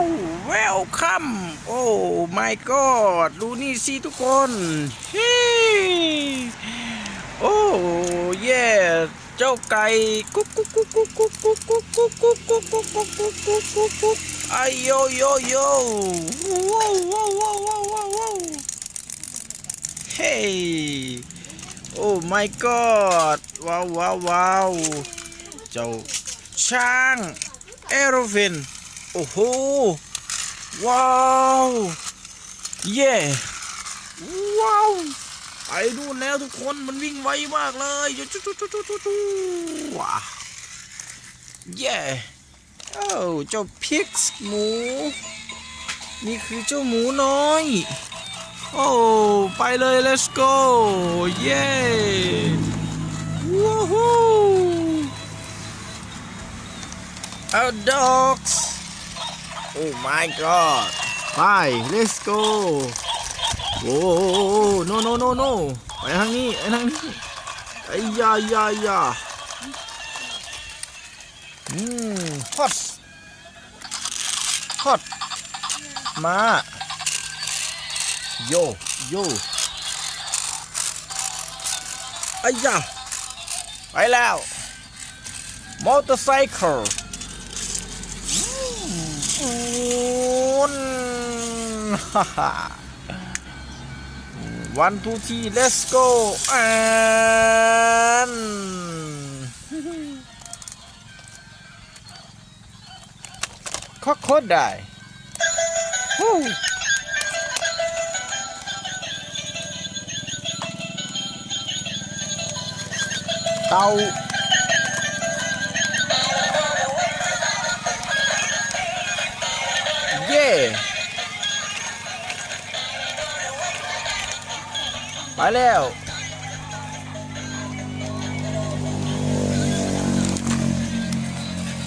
าวเวลคัมโอ้ my god ดูนี่สิทุกคนเฮ้โอ้เย่เจ้าไก่กุ๊กกุ๊กกุ๊กกุ๊กกุ๊กกุ๊กกุ๊กกุ๊กกุ๊กกุ๊กกุ๊กกุ๊กกุ๊กกุ๊กกุ๊กกุ๊กไอโยโยโยว้าวว้าวว้าวว้าวว้าวว้าวเฮ้โอ้ my god ว้าวว้าวว้าวเจ้าช้างเอโรฟิน โอ้โห ว้าว เย่ว้าวไปดูแล้วทุกคนมันวิ่งไวมากเลยจุ๊จุ๊จุ๊จุ๊จุ๊จุ๊ว้าวเย่เอ้าเจ้าพิกส์หมู นี่คือเจ้าหมูน้อย โอ้ไปเลย let's go เย่ว้าวเอา dogs oh my god ไป let's go โอ้ no no no no ไปทางนี้ไปทางนี้ไอ้ยายายาอืม hot hot มาโยโยไอ้ยาไปแล้ว motorcycle อูนฮ่าฮ่า one two three let's go and ข้อโคตรได้ฮู้เตา ไปแล้ว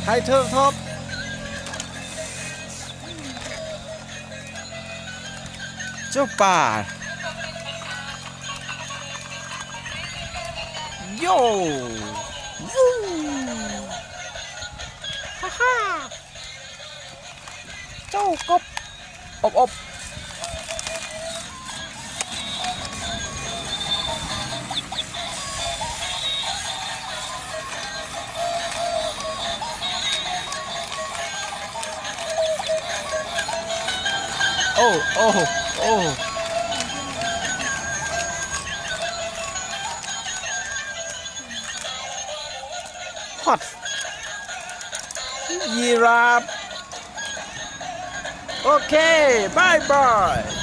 ไทเทอร์ท็อปเจ้าป่าโย่วู้ฮ่าฮ่าเจ้ากบอบอบ oh, oh, oh. What? Giraffe. Okay, bye bye.